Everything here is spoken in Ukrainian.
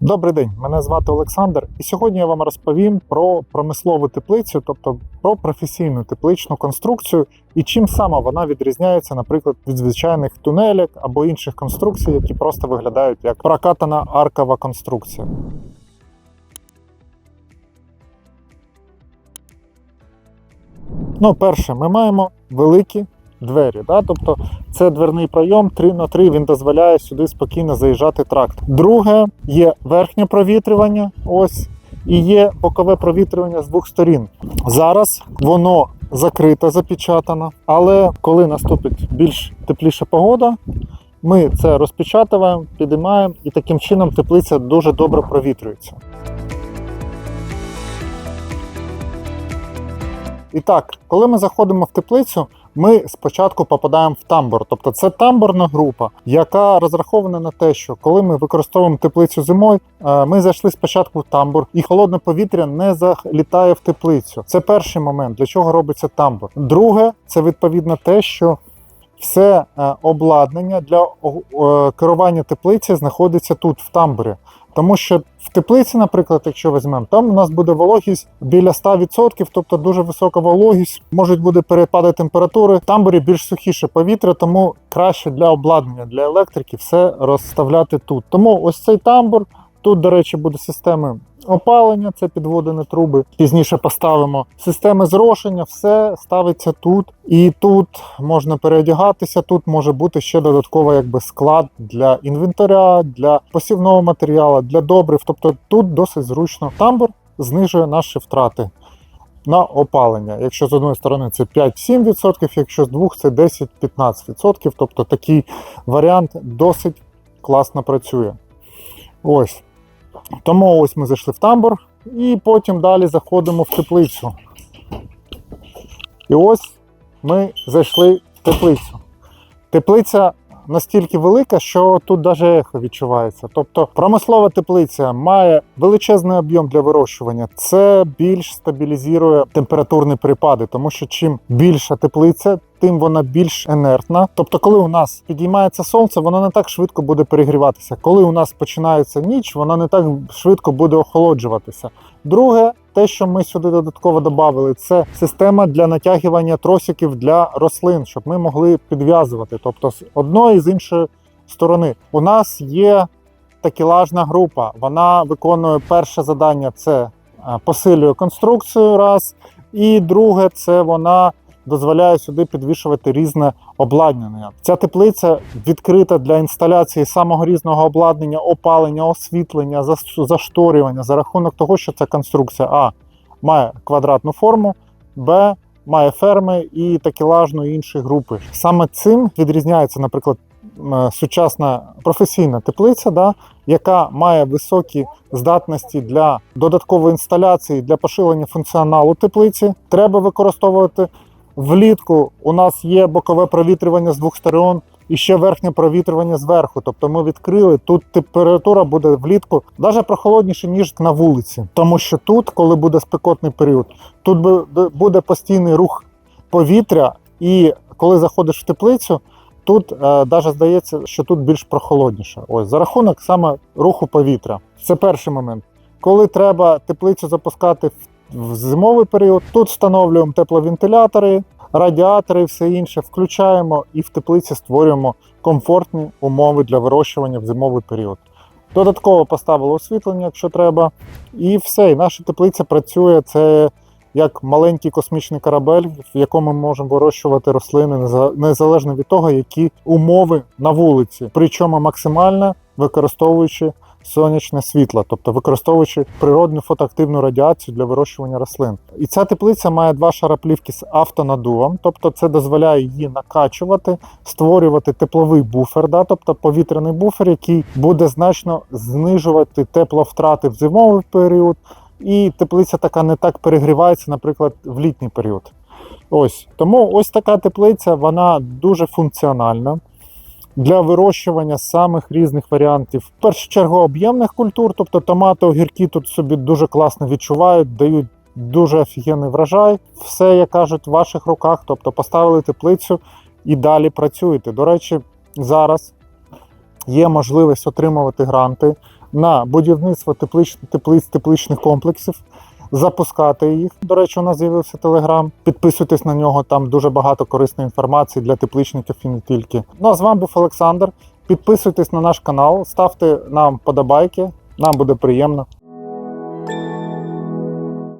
Добрий день, мене звати Олександр, і сьогодні я вам розповім про промислову теплицю, тобто про професійну тепличну конструкцію і чим саме вона відрізняється, наприклад, від звичайних тунелек або інших конструкцій, які просто виглядають як прокатана аркова конструкція. Ну, перше, ми маємо великі двері. Да? Тобто це дверний пройом 3 на 3 він дозволяє сюди спокійно заїжджати тракт. Друге, є верхнє провітрювання, ось, і є бокове провітрювання з двох сторін. Зараз воно закрите, запечатано, але коли наступить більш тепліша погода, ми це розпечатуємо, підіймаємо, і таким чином теплиця дуже добре провітрюється. І так, коли ми заходимо в теплицю, ми спочатку попадаємо в тамбур. Тобто це тамбурна група, яка розрахована на те, що коли ми використовуємо теплицю зимою, е, ми зайшли спочатку в тамбур, і холодне повітря не залітає в теплицю. Це перший момент, для чого робиться тамбур. Друге, це відповідно те, що все е, обладнання для е, керування теплиці знаходиться тут, в тамбурі. Тому що в теплиці, наприклад, якщо візьмемо, там у нас буде вологість біля 100%, тобто дуже висока вологість, можуть бути перепади температури. В тамбурі більш сухіше повітря, тому краще для обладнання, для електрики все розставляти тут. Тому ось цей тамбур. Тут, до речі, буде системи опалення, це підводені труби. Пізніше поставимо системи зрошення, все ставиться тут. І тут можна переодягатися. Тут може бути ще додатково якби склад для інвентаря, для посівного матеріалу, для добрив. Тобто тут досить зручно. Тамбур знижує наші втрати. На опалення. Якщо з одної сторони це 5-7%, якщо з двох це 10-15%. Тобто такий варіант досить класно працює. Ось. Тому ось ми зайшли в тамбур і потім далі заходимо в теплицю. І ось ми зайшли в теплицю. Теплиця настільки велика, що тут навіть ехо відчувається. Тобто промислова теплиця має величезний об'єм для вирощування. Це більш стабілізує температурні припади, тому що чим більша теплиця, тим вона більш інертна. Тобто, коли у нас підіймається сонце, воно не так швидко буде перегріватися. Коли у нас починається ніч, вона не так швидко буде охолоджуватися. Друге, те, що ми сюди додатково додали, це система для натягування тросиків для рослин, щоб ми могли підв'язувати. Тобто, з одної з іншої сторони, у нас є такелажна група. Вона виконує перше завдання це е, посилює конструкцію раз. І друге, це вона дозволяє сюди підвішувати різне обладнання. Ця теплиця відкрита для інсталяції самого різного обладнання, опалення, освітлення, зашторювання за рахунок того, що ця конструкція А має квадратну форму, Б має ферми і такелажну і інші групи. Саме цим відрізняється, наприклад, сучасна професійна теплиця, да, яка має високі здатності для додаткової інсталяції, для поширення функціоналу теплиці. Треба використовувати влітку. У нас є бокове провітрювання з двох сторон. І ще верхнє провітрювання зверху. Тобто ми відкрили. Тут температура буде влітку навіть прохолодніше, ніж на вулиці. Тому що тут, коли буде спекотний період, тут буде постійний рух повітря, і коли заходиш в теплицю, тут е, навіть здається, що тут більш прохолодніше. Ось за рахунок саме руху повітря. Це перший момент. Коли треба теплицю запускати в, в зимовий період, тут встановлюємо тепловентилятори, радіатори і все інше, включаємо і в теплиці створюємо комфортні умови для вирощування в зимовий період. Додатково поставили освітлення, якщо треба, і все. І наша теплиця працює. Це як маленький космічний корабель, в якому ми можемо вирощувати рослини незалежно від того, які умови на вулиці, причому максимально використовуючи сонячне світло, тобто використовуючи природну фотоактивну радіацію для вирощування рослин. І ця теплиця має два шара плівки з автонадувом, тобто це дозволяє її накачувати, створювати тепловий буфер, да, тобто повітряний буфер, який буде значно знижувати тепловтрати в зимовий період, і теплиця така не так перегрівається, наприклад, в літній період. Ось тому ось така теплиця, вона дуже функціональна для вирощування самих різних варіантів. В першу чергу об'ємних культур, тобто томати, огірки тут собі дуже класно відчувають, дають дуже офігенний врожай. Все, як кажуть, в ваших руках. Тобто поставили теплицю і далі працюєте. До речі, зараз є можливість отримувати гранти на будівництво теплич, теплиць тепличних комплексів. Запускати їх. До речі, у нас з'явився телеграм. Підписуйтесь на нього, там дуже багато корисної інформації для тепличників і не тільки. Ну а з вами був Олександр. Підписуйтесь на наш канал, ставте нам подобайки, нам буде приємно.